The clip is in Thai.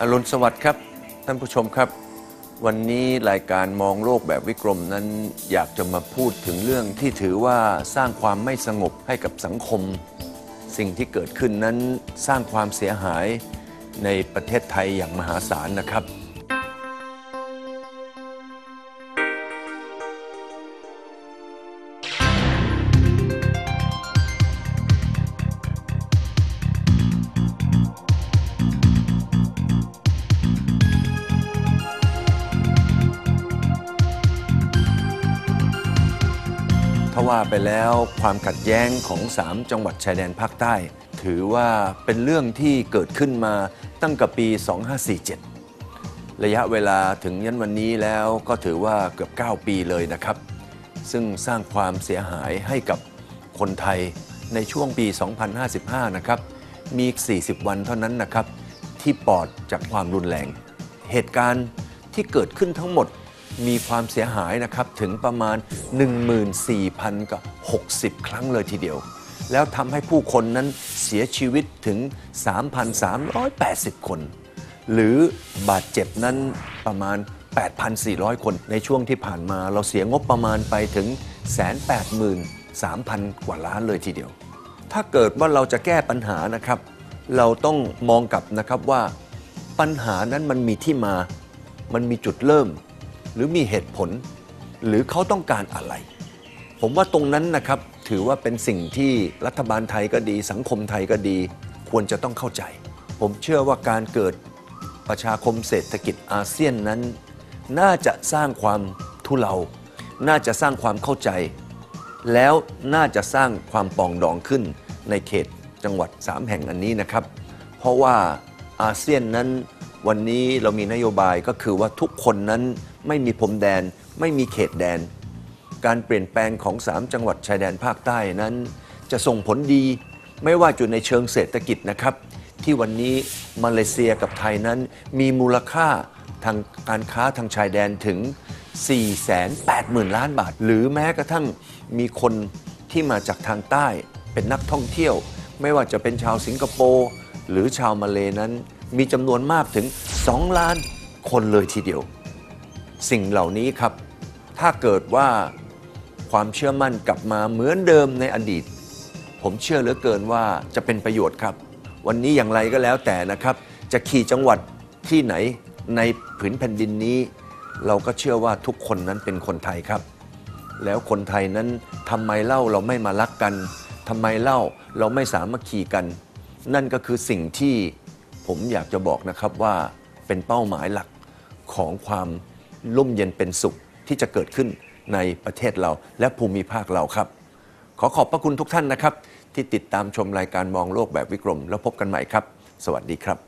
อรุณสวัสดิ์ครับ ท่านผู้ชมครับ วันนี้รายการมองโลกแบบวิกรมนั้นอยากจะมาพูดถึงเรื่องที่ถือว่าสร้างความไม่สงบให้กับสังคม สิ่งที่เกิดขึ้นนั้นสร้างความเสียหายในประเทศไทยอย่างมหาศาลนะครับ ว่าไปแล้วความขัดแย้งของ 3 จังหวัดชายแดนภาคใต้ ถือว่าเป็นเรื่องที่เกิดขึ้นมาตั้งแต่ปี 2547 ระยะเวลาถึงยันวันนี้แล้วก็ถือว่าเกือบ 9 ปีเลยนะครับ ซึ่งสร้างความเสียหายให้กับคนไทยในช่วงปี 2055 นะครับมี 40 วันเท่านั้นนะครับ ที่ปลอดจากความรุนแรง เหตุการณ์ที่เกิดขึ้นทั้งหมด มีความเสียหายนะครับถึงประมาณ 14,000กับ60 ครั้งเลยทีเดียว แล้วทำให้ผู้คนนั้นเสียชีวิตถึง 3,380 คน หรือบาดเจ็บนั้นประมาณ 8,400 คนในช่วงที่ผ่านมา เราเสียงบประมาณไปถึง 183,000 กว่าล้านเลยทีเดียว ถ้าเกิดว่าเราจะแก้ปัญหานะครับ เราต้องมองกลับนะครับว่าปัญหานั้นมันมีที่มา มันมีจุดเริ่ม หรือมีเหตุผล หรือเขาต้องการอะไร ผมว่าตรงนั้นนะครับถือว่าเป็นสิ่งที่รัฐบาลไทยก็ดี สังคมไทยก็ดี ควรจะต้องเข้าใจ ผมเชื่อว่าการเกิดประชาคมเศรษฐกิจอาเซียนนั้น น่าจะสร้างความทุเลา น่าจะสร้างความเข้าใจ แล้วน่าจะสร้างความปองดองขึ้นในเขตจังหวัด 3 แห่งอันนี้นะครับ เพราะว่าอาเซียนนั้นวันนี้เรามีนโยบายก็คือว่าทุกคนนั้น ไม่มีพรมแดน ไม่มีเขตแดน การเปลี่ยนแปลงของ 3 จังหวัดชายแดนภาคใต้นั้น จะส่งผลดี ไม่ว่าจะในเชิงเศรษฐกิจนะครับ ที่วันนี้มาเลเซียกับไทยนั้นมีมูลค่าทางการค้าทางชายแดนถึง 480,000 ล้านบาท หรือแม้กระทั่งมีคนที่มาจากทางใต้เป็นนักท่องเที่ยว ไม่ว่าจะเป็นชาวสิงคโปร์หรือชาวมาเลนั้น มีจำนวนมากถึง 2 ล้านคนเลยทีเดียว สิ่งเหล่านี้ครับ ถ้าเกิดว่าความเชื่อมั่นกลับมาเหมือนเดิมในอดีต ผมเชื่อเหลือเกินว่าจะเป็นประโยชน์ครับ วันนี้อย่างไรก็แล้วแต่นะครับ จะขี่จังหวัดที่ไหนในผืนแผ่นดินนี้ เราก็เชื่อว่าทุกคนนั้นเป็นคนไทยครับ แล้วคนไทยนั้นทำไมเล่าเราไม่มารักกันทำไมเล่าเราไม่สามัคคีกัน นั่นก็คือสิ่งที่ผมอยากจะบอกนะครับว่าเป็นเป้าหมายหลักของความ ร่มเย็นเป็นสุขที่จะเกิดขึ้นในประเทศเราและภูมิภาคเราครับ ขอขอบพระคุณทุกท่านนะครับ ที่ติดตามชมรายการมองโลกแบบวิกรม แล้วพบกันใหม่ครับ สวัสดีครับ